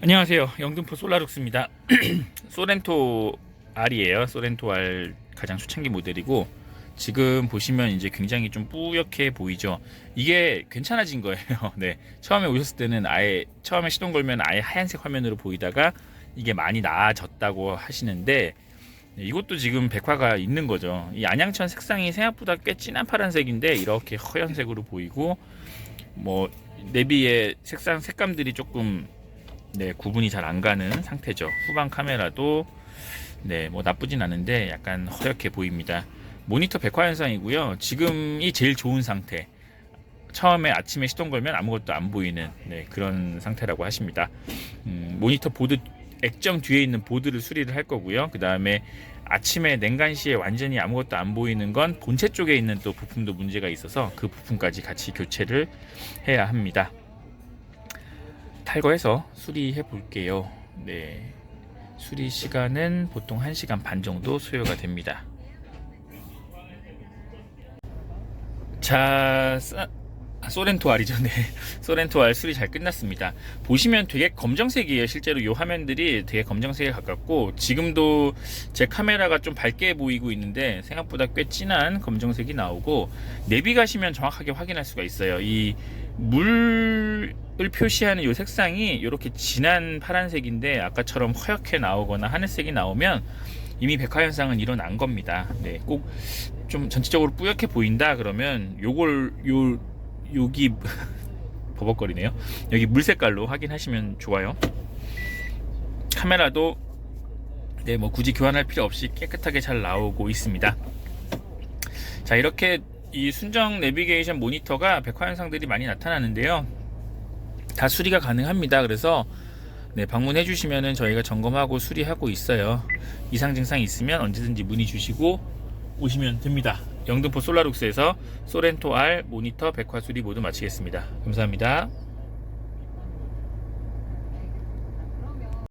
안녕하세요. 영등포 솔라룩스입니다. 소렌토 R이에요. 소렌토 R 가장 초창기 모델이고 지금 보시면 이제 굉장히 좀 뿌옇게 보이죠. 이게 괜찮아진 거예요. 네. 처음에 오셨을 때는 아예 처음에 시동 걸면 아예 하얀색 화면으로 보이다가 이게 많이 나아졌다고 하시는데 네, 이것도 지금 백화가 있는 거죠. 이 안양천 색상이 생각보다 꽤 진한 파란색인데 이렇게 허연색으로 보이고 뭐 내비의 색상 색감들이 조금 네, 구분이 잘 안 가는 상태죠. 후방 카메라도 네, 뭐 나쁘진 않은데 약간 허옇게 보입니다. 모니터 백화 현상이고요. 지금이 제일 좋은 상태. 처음에 아침에 시동 걸면 아무것도 안 보이는 네, 그런 상태라고 하십니다. 음, 모니터 보드 액정 뒤에 있는 보드를 수리를 할 거고요. 그 다음에 아침에 냉간 시에 완전히 아무것도 안 보이는 건 본체 쪽에 있는 또 부품도 문제가 있어서 그 부품까지 같이 교체를 해야 합니다. 탈거해서 수리해 볼게요. 네. 수리 시간은 보통 1시간 반 정도 소요가 됩니다. 자, 사- 아, 소렌토 R이죠. 네. 소렌토 R 수리 잘 끝났습니다. 보시면 되게 검정색이에요. 실제로 이 화면들이 되게 검정색에 가깝고 지금도 제 카메라가 좀 밝게 보이고 있는데 생각보다 꽤 진한 검정색이 나오고 내비 가시면 정확하게 확인할 수가 있어요. 이 물을 표시하는 이 색상이 이렇게 진한 파란색인데 아까처럼 허옇게 나오거나 하늘색이 나오면 이미 백화 현상은 일어난 겁니다. 네, 꼭 좀 전체적으로 뿌옇게 보인다 그러면 요걸 요 여기 버벅거리네요. 여기 물 색깔로 확인하시면 좋아요. 카메라도 네, 뭐 굳이 교환할 필요 없이 깨끗하게 잘 나오고 있습니다. 자, 이렇게 이 순정 내비게이션 모니터가 백화 현상들이 많이 나타나는데요. 다 수리가 가능합니다. 그래서 네, 방문해 주시면은 저희가 점검하고 수리하고 있어요. 이상 증상이 있으면 언제든지 문의 주시고 오시면 됩니다. 영등포 솔라룩스에서 소렌토 R 모니터 백화 수리 모두 마치겠습니다. 감사합니다.